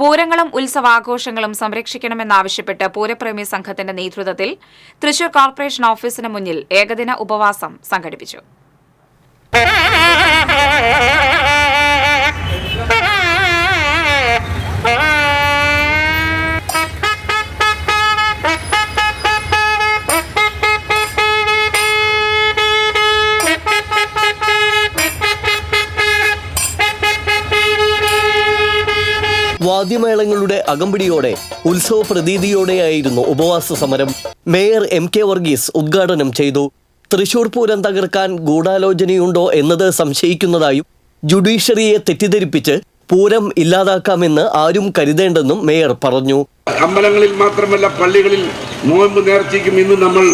പൂരങ്ങളും ഉത്സവാഘോഷങ്ങളും സംരക്ഷിക്കണമെന്നാവശ്യപ്പെട്ട് പൂരപ്രേമി സംഘത്തിന്റെ നേതൃത്വത്തിൽ തൃശൂർ കോർപ്പറേഷൻ ഓഫീസിന് മുന്നിൽ ഏകദിന ഉപവാസം സംഘടിപ്പിച്ചു. വാദ്യമേളങ്ങളുടെ അകമ്പടിയോടെ ഉത്സവ പ്രതീതിയോടെയായിരുന്നു ഉപവാസ സമരം. മേയർ എം കെ വർഗീസ് ഉദ്ഘാടനം ചെയ്തു. തൃശൂർ പൂരം തകർക്കാൻ ഗൂഢാലോചനയുണ്ടോ എന്നത് സംശയിക്കുന്നതായും ജുഡീഷ്യറിയെ തെറ്റിദ്ധരിപ്പിച്ച് പൂരം ഇല്ലാതാക്കാമെന്ന് ആരും കരുതേണ്ടെന്നും മേയർ പറഞ്ഞു. അമ്പലങ്ങളിൽ മാത്രമല്ല പള്ളികളിൽ നോയമ്പ് നേർച്ചയ്ക്കും ഇന്ന് നമ്മൾ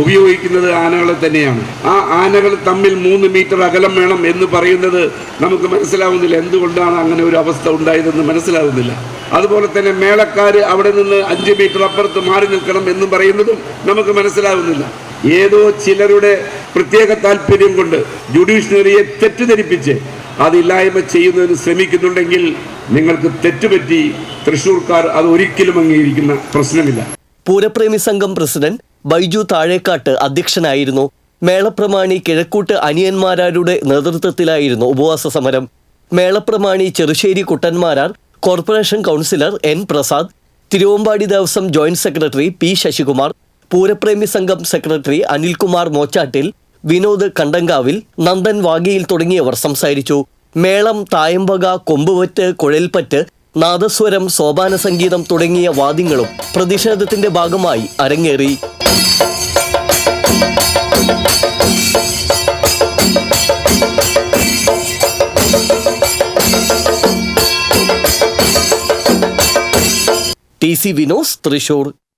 ഉപയോഗിക്കുന്നത് ആനകളെ തന്നെയാണ്. ആ ആനകൾ തമ്മിൽ മൂന്ന് മീറ്റർ അകലം വേണം എന്ന് പറയുന്നത് നമുക്ക് മനസ്സിലാവുന്നില്ല. എന്തുകൊണ്ടാണ് അങ്ങനെ ഒരു അവസ്ഥ ഉണ്ടായതെന്ന് മനസ്സിലാവുന്നില്ല. അതുപോലെ തന്നെ മേളക്കാർ അവിടെ നിന്ന് അഞ്ച് മീറ്റർ അപ്പുറത്ത് മാറി നിൽക്കണം എന്നും പറയുന്നതും നമുക്ക് മനസ്സിലാവുന്നില്ല. ഏതോ ചിലരുടെ പ്രത്യേക താല്പര്യം കൊണ്ട് ജുഡീഷ്യറിയെ തെറ്റിദ്ധരിപ്പിച്ച് അതില്ലായ്മ ചെയ്യുന്നതിന് ശ്രമിക്കുന്നുണ്ടെങ്കിൽ നിങ്ങൾക്ക് തെറ്റുപറ്റി തൃശ്ശൂർക്കാർ അത് ഒരിക്കലും അംഗീകരിക്കുന്ന പ്രശ്നമില്ല. പൂരപ്രേമി സംഘം പ്രസിഡന്റ് ബൈജു താഴേക്കാട്ട് അധ്യക്ഷനായിരുന്നു. മേളപ്രമാണി കിഴക്കൂട്ട് അനിയന്മാരാരുടെ നേതൃത്വത്തിലായിരുന്നു ഉപവാസ സമരം. മേളപ്രമാണി Cherussery Kuttan Marar corporation councillor N Prasad Thiruvambadi Devaswom joint secretary P Sasikumar പൂരപ്രേമി സംഘം സെക്രട്ടറി അനിൽകുമാർ മോച്ചാട്ടിൽ വിനോദ് കണ്ടങ്കാവിൽ നന്ദൻ വാഗിയിൽ തുടങ്ങിയവർ സംസാരിച്ചു. മേളം തായമ്പക കൊമ്പുവറ്റ് കുഴൽപ്പറ്റ് നാദസ്വരം സോപാന സംഗീതം തുടങ്ങിയ വാദ്യങ്ങളും പ്രതിഷേധത്തിന്റെ ഭാഗമായി അരങ്ങേറി. T C Vinos Thrissur.